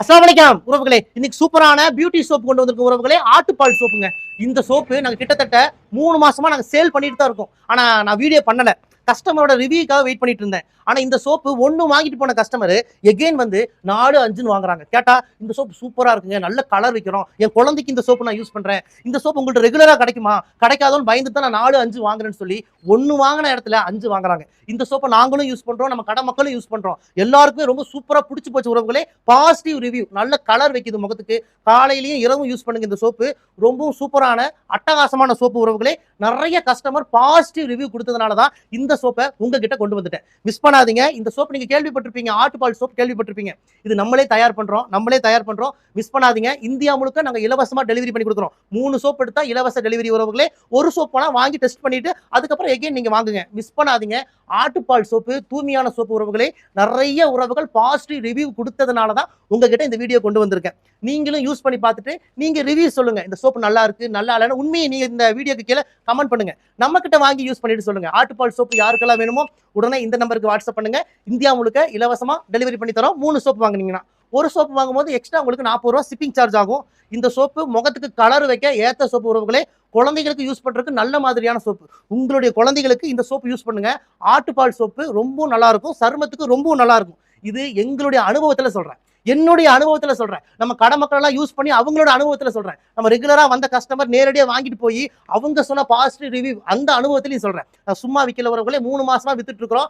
அஸ்லாம் உறவுகளே. இன்னைக்கு சூப்பரான பியூட்டி சோப் கொண்டு வந்திருக்க உறவுகளே. ஆட்டுப்பால் சோப்புங்க இந்த சோப்பு நாங்க கிட்டத்தட்ட மூணு மாசமா நாங்க சேல் பண்ணிட்டு தான் இருக்கோம். ஆனா நான் வீடியோ பண்ணல. கஸ்டமரோட ரிவ்யூக்காக வெயிட் பண்ணிட்டு இருந்தேன். ஆனால் இந்த சோப்பு ஒன்று வாங்கிட்டு போன கஸ்டமர் எகெயின் வந்து நாலு அஞ்சுன்னு வாங்குறாங்க. கேட்டா இந்த சோப்பு சூப்பராக இருக்குங்க. நல்ல கலர் வைக்கிறோம். என் குழந்தைக்கு இந்த சோப்பு நான் யூஸ் பண்ணுறேன் இந்த சோப்பு உங்கள்கிட்ட ரெகுலராக கிடைக்குமா? கிடைக்காதோன்னு பயந்து தான் நான் நாலு அஞ்சு வாங்குறேன்னு சொல்லி ஒன்று வாங்கின இடத்துல அஞ்சு வாங்குறாங்க. இந்த சோப்பை நாங்களும் யூஸ் பண்ணுறோம் நம்ம கடை மக்களும் யூஸ் பண்ணுறோம் எல்லாருக்குமே ரொம்ப சூப்பராக பிடிச்சி போச்சு உறவுகளே. பாசிட்டிவ் ரிவ்யூ நல்ல கலர் வைக்குது முகத்துக்கு. காலையிலையும் இரவும் யூஸ் பண்ணுங்க இந்த சோப்பு ரொம்பவும் சூப்பரான அட்டகாசமான சோப்பு உறவுகளே. நிறைய கஸ்டமர் பாசிட்டிவ் ரிவ்யூ கொடுத்ததுனால தான் இந்த சோப்பை உங்ககிட்ட கொண்டு வந்துட்டேன். மிஸ் பண்ணாதீங்க. இந்த சோப் நீங்க கேள்விப்பட்டிருப்பீங்க. ஆட்டுப்பால் சோப் கேள்விப்பட்டிருப்பீங்க. இது நம்மளே தயார் பண்றோம். நம்மளே தயார் பண்றோம். மிஸ் பண்ணாதீங்க. இந்தியா முழுக்க நாங்க இலவசமா டெலிவரி பண்ணி கொடுக்குறோம். மூணு சோப் எடுத்தா இலவச டெலிவரி உறவுகளே ஒரு சோப் வேணா வாங்கி டெஸ்ட் பண்ணிட்டு அதுக்கப்புறம் எகைன் நீங்க வாங்குங்க. மிஸ் பண்ணாதீங்க. ஆட்டுப்பால் சோப்பு தூய்மையான சோப்பு உறவுகளே நிறைய உறவுகள் பாசிட்டிவ் ரிவ்யூ கொடுத்ததுனால தான் உங்ககிட்ட இந்த வீடியோ கொண்டு வந்திருக்கேன். நீங்களும் யூஸ் பண்ணி பார்த்துட்டு நீங்க ரிவ்யூ சொல்லுங்க. இந்த சோப்பு நல்லா இருக்கு நல்லா இல்லைன்னு உண்மையை நீங்க இந்த வீடியோக்கு கீழே கமெண்ட் பண்ணுங்க. நம்ம கிட்ட வாங்கி யூஸ் பண்ணிட்டு சொல்லுங்க. ஆட்டுப்பால் சோப்பு யாருக்கெல்லாம் வேணுமோ உடனே இந்த நம்பருக்கு வாட்ஸ்அப் பண்ணுங்க. இந்தியா முழுக்க இலவசமாக டெலிவரி பண்ணி தரோம். மூணு சோப்பு வாங்குனீங்கன்னா. ஒரு சோப்பு வாங்கும்போது எக்ஸ்ட்ரா உங்களுக்கு நாற்பது ரூபா ஷிப்பிங் சார்ஜ் ஆகும். இந்த சோப்பு முகத்துக்கு கலர் வைக்க ஏற்ற சோப்பு உறவுகளே குழந்தைகளுக்கு யூஸ் பண்ணுறதுக்கு நல்ல மாதிரியான சோப்பு உங்களுடைய குழந்தைகளுக்கு இந்த சோப்பு யூஸ் பண்ணுங்க. ஆட்டுப்பால் சோப்பு ரொம்ப நல்லா இருக்கும். சருமத்துக்கு ரொம்பவும் நல்லா இருக்கும். இது எங்களுடைய அனுபவத்தில் சொல்கிறேன் என்னுடைய அனுபவத்தில் சொல்கிறேன் நம்ம கடை மக்கள் எல்லாம் யூஸ் பண்ணி அவங்களோட அனுபவத்தில் சொல்கிறேன் நம்ம ரெகுலராக வந்த கஸ்டமர் நேரடியாக வாங்கிட்டு போய் அவங்க சொன்ன பாசிட்டிவ் ரிவ்யூ அந்த அனுபவத்திலையும் சொல்கிறேன் நான் சும்மா விற்கல வரவங்களே மூணு மாதமாக வித்துட்டு இருக்கிறோம்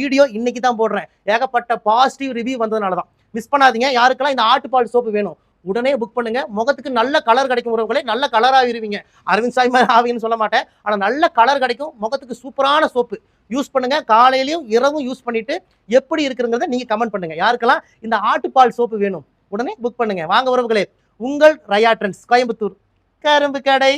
வீடியோ இன்னைக்கு தான் போடுறேன். ஏகப்பட்ட பாசிட்டிவ் ரிவ்யூ வந்ததுனால தான். மிஸ் பண்ணாதீங்க. யாருக்கெல்லாம் இந்த ஆட்டுப்பால் சோப்பு வேணும் உடனே புக் பண்ணுங்க. முகத்துக்கு நல்ல கலர் கிடைக்கும் உறவுகளே நல்ல கலராக இருவீங்க அரவிந்த் சாய் மாதிரி ஆவீங்கன்னு சொல்ல மாட்டேன். ஆனால் நல்ல கலர் கிடைக்கும். முகத்துக்கு சூப்பரான சோப்பு யூஸ் பண்ணுங்க. காலையிலையும் இரவும் யூஸ் பண்ணிட்டு எப்படி இருக்குங்கிறத நீங்க கமெண்ட் பண்ணுங்க. யாருக்கெல்லாம் இந்த ஆட்டுப்பால் சோப்பு வேணும் உடனே புக் பண்ணுங்க. வாங்க உறவுகளே உங்கள் ரயா ட்ரெண்ட்ஸ் கோயம்புத்தூர். கரும்பு கடை.